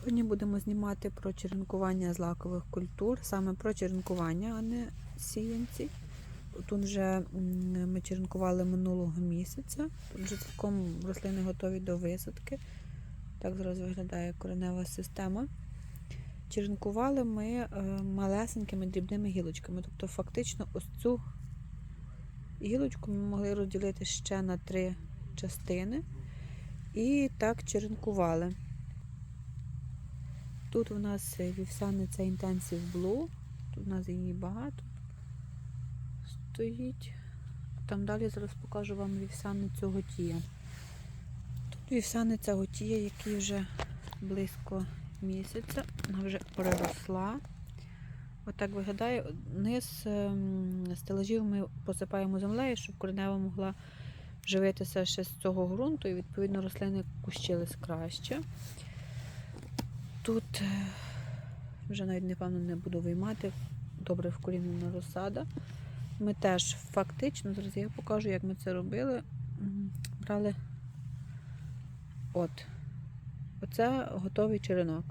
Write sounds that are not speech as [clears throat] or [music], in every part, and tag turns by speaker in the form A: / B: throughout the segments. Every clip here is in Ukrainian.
A: Сьогодні будемо знімати про черенкування злакових культур, саме про черенкування, а не сіянці. Тут вже ми черенкували минулого місяця. Тут вже цілком рослини готові до висадки. Так зараз виглядає коренева система. Черенкували ми е, малесенькими дрібними гілочками. Тобто, фактично, ось цю гілочку ми могли розділити ще на три частини. І так черенкували. Тут у нас вівсяниця Intensive Blue. Тут у нас її багато стоїть. Там далі зараз покажу вам вівсяницю Готія. Тут вівсяниця Готія, який вже близько місяця. Вона вже переросла. Отак виглядає. Низ ем, стелажів ми посипаємо землею, щоб коренева могла живитися ще з цього ґрунту, і відповідно рослини кущились краще. Тут е, вже навіть, напевно, не буду виймати. Добре вкорінена розсада. Ми теж фактично, зараз я покажу, як ми це робили. Брали от. Оце готовий черенок.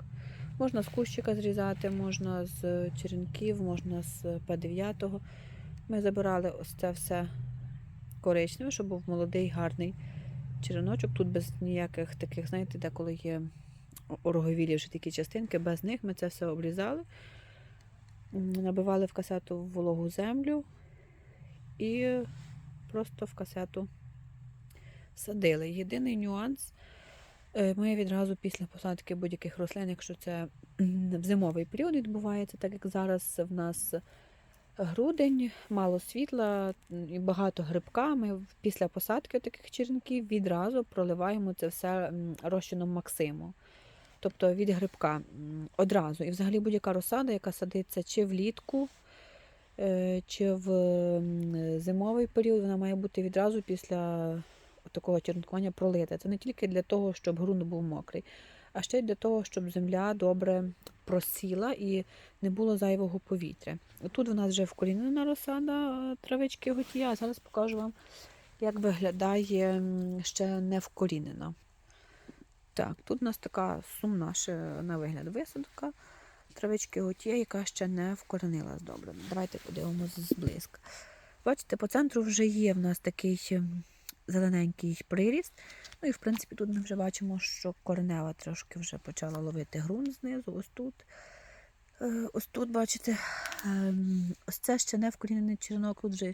A: Можна з кущика зрізати, можна з черенків, можна з П9. Ми забирали ось це все коричневе, щоб був молодий, гарний череночок. Тут без ніяких таких, знаєте, деколи є ороговілі вже такі частинки, без них ми це все обрізали, набивали в касету вологу землю і просто в касету садили. Єдиний нюанс. е, Ми відразу після посадки будь-яких рослин, якщо це в зимовий період відбувається, так як зараз в нас грудень, мало світла і багато грибка. Ми після посадки таких черенків відразу проливаємо це все розчином Максиму. Тобто від грибка одразу. І взагалі будь-яка розсада, яка садиться чи влітку, е, чи в зимовий період, вона має бути відразу після такого черенкування пролита. Це не тільки для того, щоб ґрунт був мокрий, а ще й для того, щоб земля добре просіла і не було зайвого повітря. Тут в нас вже вкорінена розсада е, травички готія, а зараз покажу вам, як виглядає ще не вкорінена. Так, тут у нас така сумна ще на вигляд висадка травички готія, яка ще не вкоренилась добре. Давайте подивимося зблизька. Бачите, по центру вже є в нас такий ем, зелененький приріст. Ну і в принципі тут ми вже бачимо, що коренева трошки вже почала ловити ґрунт знизу. Ось тут. Е, Ось тут, бачите, ем, ось це ще не вкорінений черенок. Тут вже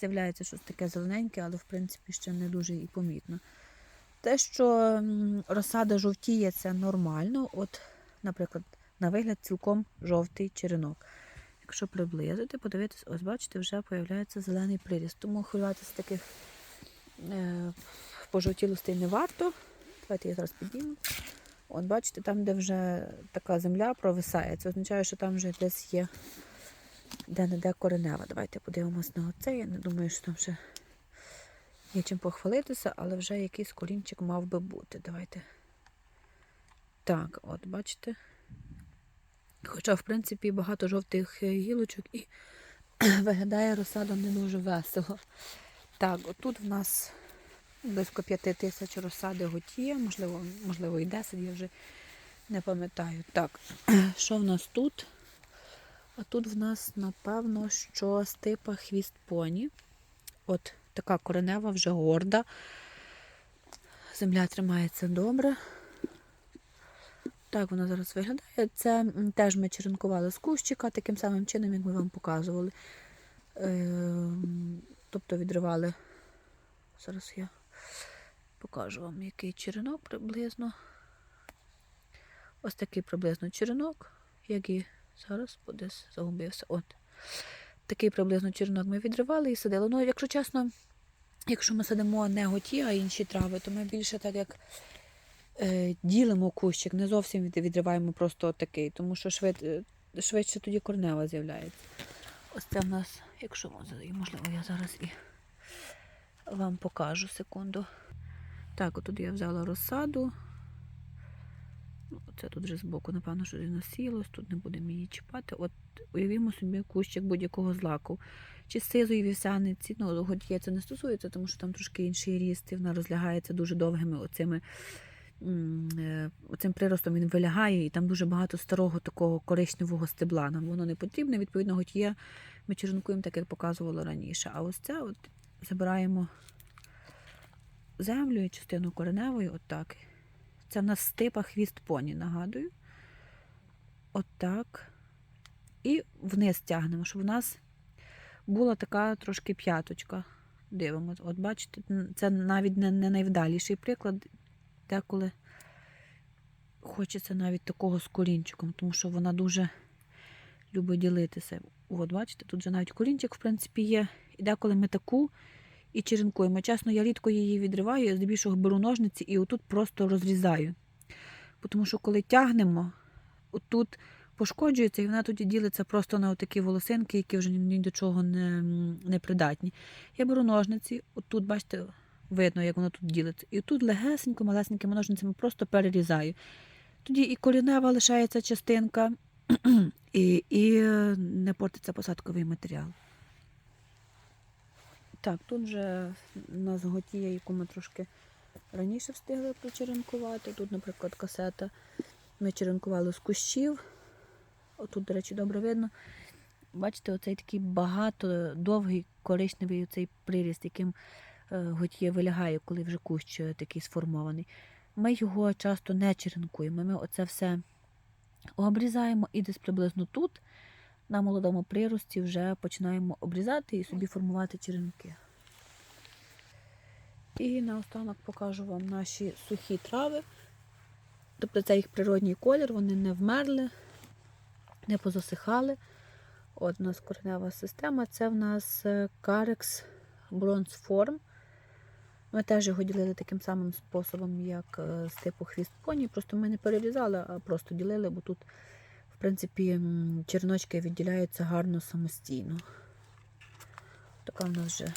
A: з'являється щось таке зелененьке, але в принципі ще не дуже і помітно. Те, що розсада жовтіє, це нормально. От, наприклад, на вигляд цілком жовтий черенок. Якщо приблизити, подивитись, ось бачите, вже з'являється зелений приріст. Тому хвилюватися таких е, пожовтілостей не варто. Давайте я зараз підніму. От бачите, там, де вже така земля провисає, це означає, що там вже десь є де-не-де коренева. Давайте подивимось на оце. Я не думаю, що там ще є чим похвалитися, але вже якийсь корінчик мав би бути. Давайте. Так, от бачите. Хоча, в принципі, багато жовтих е, гілочок і [clears throat] виглядає розсада не дуже весело. Так, отут в нас близько 5 тисяч розсади готіє, можливо, можливо і 10, я вже не пам'ятаю. Так, [clears throat] що в нас тут? А тут в нас, напевно, що стипа хвіст поні. От така коренева, вже горда. Земля тримається добре. Так вона зараз виглядає. Це теж ми черенкували з кущика, таким самим чином, як ми вам показували. Ем, Тобто відривали. Зараз я покажу вам, який черенок приблизно. Ось такий приблизно черенок, як і зараз десь загубився. От. Такий приблизно черенок ми відривали і садили. Ну, якщо чесно, якщо ми садимо не готі, а інші трави, то ми більше так як е, ділимо кущик, не зовсім відриваємо просто такий, тому що швид, е, швидше тоді корнева з'являється. Ось це в нас, якщо можливо, можливо, я зараз і вам покажу секунду. Так, отут я взяла розсаду. Ну, Це тут вже збоку, напевно, що насілось, тут не будемо її чіпати. От уявімо собі кущик будь-якого злаку. Чи сизої вівсяниці, ну, годіє це не стосується, тому що там трошки інший ріст, і вона розлягається дуже довгими оцими е, цим приростом він вилягає, і там дуже багато старого такого коричневого стебла. Нам воно не потрібне, відповідно, готія ми черенкуємо так, як показувала раніше. А ось це от забираємо землю і частину кореневої, отак. Це в нас стипа хвіст поні, нагадую. Отак. І вниз тягнемо, щоб у нас була така трошки п'яточка. Дивимось. От бачите, це навіть не найвдаліший приклад. Деколи хочеться навіть такого з корінчиком, тому що вона дуже любить ділитися. От, бачите, тут же навіть корінчик, в принципі, є. І деколи ми таку і черенкуємо. Чесно, я рідко її відриваю, здебільшого беру ножниці і отут просто розрізаю. Тому що коли тягнемо, отут пошкоджується, і вона тоді ділиться просто на такі волосинки, які вже ні, ні до чого не, не придатні. Я беру ножниці, отут, бачите, видно, як воно тут ділиться. І тут легесенько, малесенькими ножницями просто перерізаю. Тоді і корінева лишається частинка, [clears throat] і, і е, не портиться посадковий матеріал. Так, тут вже у нас готія, яку ми трошки раніше встигли прочеренкувати. Тут, наприклад, касета. Ми черенкували з кущів. Отут, до речі, добре видно. Бачите, оцей такий багато довгий коричневий оцей приріст, яким е, готія вилягає, коли вже кущ е, такий сформований. Ми його часто не черенкуємо. Ми оце все обрізаємо і десь приблизно тут, на молодому прирості, вже починаємо обрізати і собі формувати черенки. І наостанок покажу вам наші сухі трави. Тобто це їх природній колір, вони не вмерли, не позасихали. От у нас коренева система, це в нас е, Carex Bronze Ми теж його ділили таким самим способом, як е, з типу хвіст поні. Просто ми не перерізали, а просто ділили, бо тут, в принципі, черночки відділяються гарно самостійно. Така в нас вже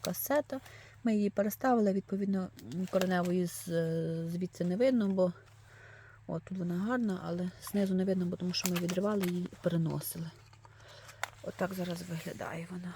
A: касета. Ми її переставили, відповідно, кореневої е, звідси не видно, бо от тут вона гарна, але знизу не видно, бо тому що ми відривали її і переносили. Отак зараз виглядає вона.